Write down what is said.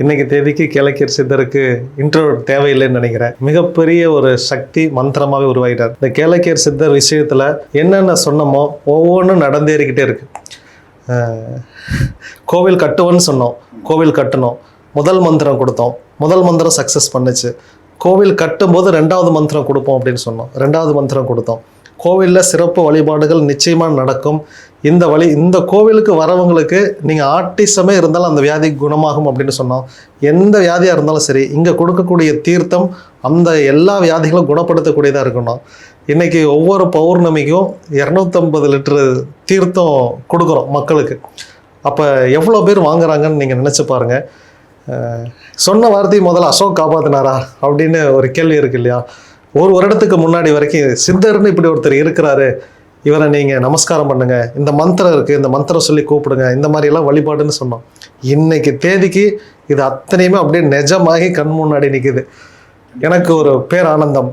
இன்னைக்கு தேதிக்கு கிழக்கியர் சித்தருக்கு இன்ட்ரோட் தேவையில்லைன்னு நினைக்கிறேன். மிகப்பெரிய ஒரு சக்தி மந்திரமாகவே உருவாகிட்டார் இந்த கேளக்கியர் சித்தர் விஷயத்தில் என்னென்ன சொன்னமோ ஒவ்வொன்றும் நடந்தேறிக்கிட்டே இருக்கு. கோவில் கட்டுவோன்னு சொன்னோம். கோவில் கட்டணும் முதல் மந்திரம் கொடுத்தோம். முதல் மந்திரம் சக்ஸஸ் பண்ணுச்சு. கோவில் கட்டும்போது ரெண்டாவது மந்திரம் கொடுப்போம் அப்படின்னு சொன்னோம். ரெண்டாவது மந்திரம் கொடுத்தோம். கோவிலில் சிறப்பு வழிபாடுகள் நிச்சயமாக நடக்கும். இந்த வழி இந்த கோவிலுக்கு வரவங்களுக்கு நீங்கள் ஆர்டிசமே இருந்தாலும் அந்த வியாதி குணமாகும் அப்படின்னு சொன்னோம். எந்த வியாதியாக இருந்தாலும் சரி இங்கே கொடுக்கக்கூடிய தீர்த்தம் அந்த எல்லா வியாதிகளும் குணப்படுத்தக்கூடியதாக இருக்கணும். இன்றைக்கி ஒவ்வொரு பௌர்ணமிக்கும் இரநூத்தம்பது லிட்டரு தீர்த்தம் கொடுக்குறோம் மக்களுக்கு. அப்போ எவ்வளோ பேர் வாங்குறாங்கன்னு நீங்கள் நினச்சி பாருங்கள் சொன்ன வார்த்தை முதல்ல அசோக் காப்பாத்தினாரா அப்படின்னு ஒரு கேள்வி இருக்கு இல்லையா? ஒரு வருடத்துக்கு முன்னாடி வரைக்கும் சித்தர்னு இப்படி ஒருத்தர் இருக்கிறாரு. இவரை நீங்கள் நமஸ்காரம் பண்ணுங்கள் இந்த மந்திரம் இருக்குது இந்த மந்திரம் சொல்லி கூப்பிடுங்க. இந்த மாதிரியெல்லாம் வழிபாடுன்னு சொன்னோம். இன்னைக்கு தேதிக்கு இது அத்தனையுமே அப்படியே நிஜமாகி கண் முன்னாடி நிற்கிது எனக்கு ஒரு பேரானந்தம்.